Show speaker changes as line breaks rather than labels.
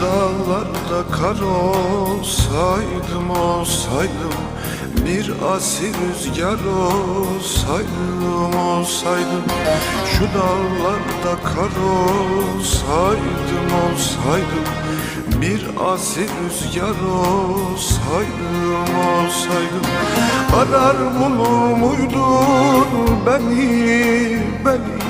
dağlarda kar olsaydım olsaydım Bir asil rüzgar olsaydım olsaydım. Şu dağlarda kar olsaydım olsaydım Bir asil rüzgar olsaydım olsaydım. Arar bulur muydun beni beni